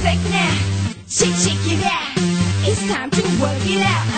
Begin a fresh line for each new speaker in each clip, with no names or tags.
flex now. Shake, shake it out. It's time to work it out.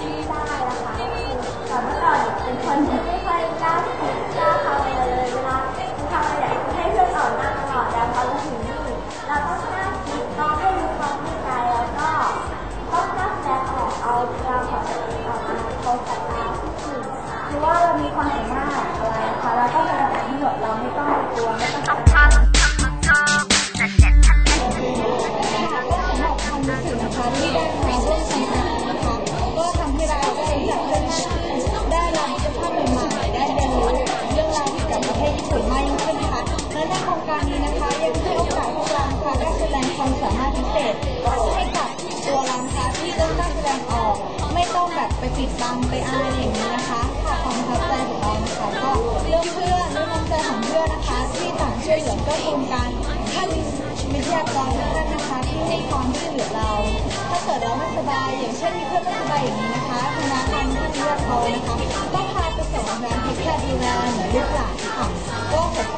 ได้แต่
เมื่อก่อนเป็นคน ความสามารถ
พิเศษให้กับตัวเรานะคะที่ต้องกล้าแสดงออก ไม่ต้องแบบไปปิดบังไปอายอะไรอย่างนี้นะคะความประทับใจของเรานะคะก็เรื่องเพื่อนเรื่องน้ำใจของเพื่อนนะคะ ที่ต่างช่วยเหลือก็โครงการท่านวิทยากรทุกท่านนะคะที่ให้ความช่วยเหลือเรา ถ้าเกิดเราไม่สบายอย่างเช่นมีเพื่อนไม่สบายอย่างนี้นะคะคณะทางที่เลือกเขานะคะก็พาไปส่งโรงพยาบาลพบแพทย์ดูแลเหมือนลูกหลานค่ะก็ขอฝ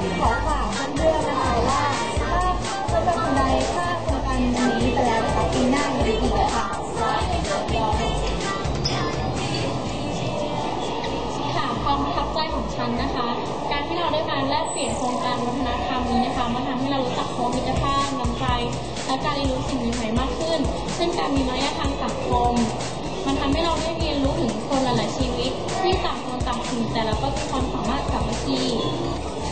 มา
แลกเปลี่ยนโครงการวัฒนธรรมนี้นะคะมันทำให้เรารู้จักโคมมิตรภาพน้ำใจ และการเรียนรู้สิ่งใหม่ๆมากขึ้นซึ่งการมีมารยาททางสังคม มันทำให้เราได้เรียนรู้ถึงคนหลายๆชีวิต ที่ต่างคนต่างสิ่งแต่แล้วก็มีความสามารถสามัคคี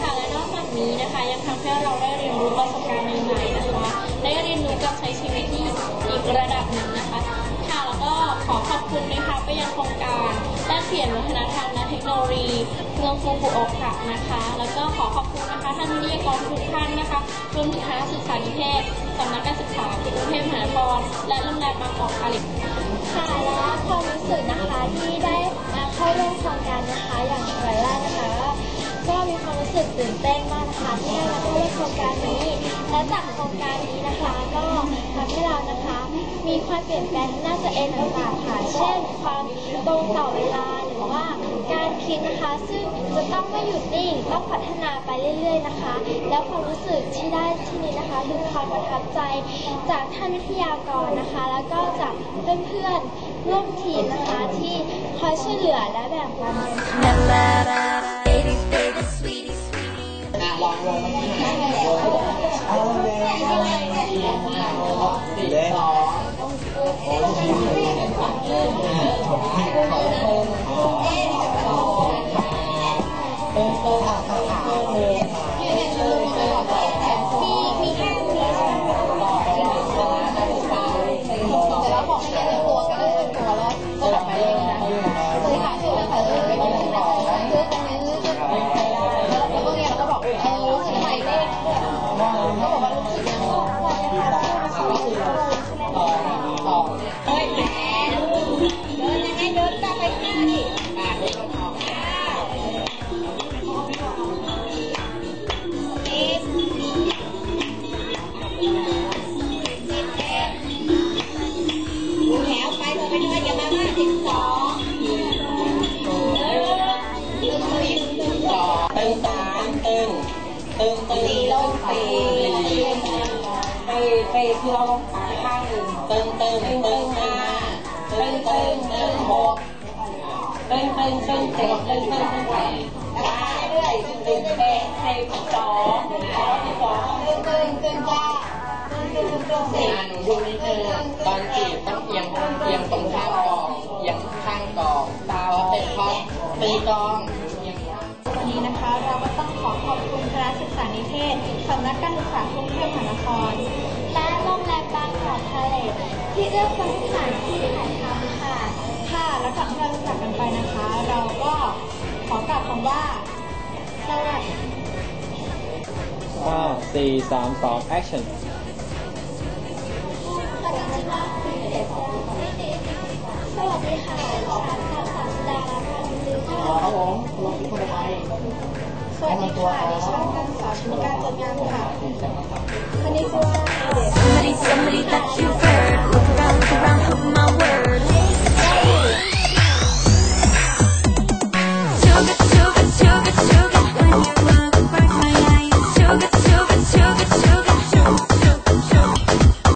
ค่ะและนอกจากนี้นะคะ ยังทำให้เราได้เรียนรู้ประสบการณ์ใหม่ๆนะคะ ได้เรียนรู้การใช้ชีวิตที่อีกระดับหนึ่งนะคะ ค่ะแล้วก็ขอขอบคุณนะคะไปยังโครงการแลกเปลี่ยนวัฒนธรรม โนโลยีเมืองฟูกุโอกะนะคะ แล้วก็ขอขอบคุณนะคะท่านวิทยากรทุกท่านนะคะรวมถึงคณะศึกษานิเทศสำนักการศึกษากรุงเทพมหานครและโรงแรมบางกอกคาลิฟ
ค่ะและความรู้สึกนะคะที่ได้มาเข้าร่วมโครงการนะคะอย่างไรแรกนะคะก็มีความรู้สึกตื่นเต้นมากนะคะที่ได้มาเข้าร่วมโครงการนี้และจากโครงการนี้นะคะก็ทำให้เรานะคะ มีความเปลี่ยนแปลงน่าจะเอ็นต่างๆค่ะเช่น ความตรงต่อเวลา คิดนะคะ ซึ่งจะต้องไม่หยุดนิ่งต้องพัฒนาไปเรื่อย ๆ นะคะ แล้วความรู้สึกที่ได้ที่นี้นะคะคือความประทับใจ จากท่านวิทยากรนะคะ แล้วก็จากเพื่อนๆร่วมทีมนะคะที่คอยช่วยเหลือและแบ่งปันกัน
Baby, baby, sweetie, sweetie.
ตึง từ từ lâu từ từ từ về thường từ từ từ hai từ từ từ một từ từ từ từ từ từ từ bảy ba từ từ từ song từ từ từ từ từ từ từ từ งานยุ่งนิดนึงตอนจีบต้องเอียงเอียงตรงข้างกองเอียงข้างกองตาเป็นพอตี
กอง ศสำนักการศึกษากรุงเทพมหานคร
และโรงแรมบางกอกพาเลทที่เลือกเป็นสถานที่ถ่ายทำค่ะ
ค่ะแล้วก่อนที่เราจะจากกันไปนะคะ เราก็ขอกล่าวคำว่า
สวัสดี
ห้าสี่สามสอง action
สวัสดีค่ะฉันนางสาวสุดารัตน์พันธ์ลือค่ะ
ครับผมลงที่คนไทย
สวัสดีค่ะ somebody somebody that you've
heard. Look around
look around hope my world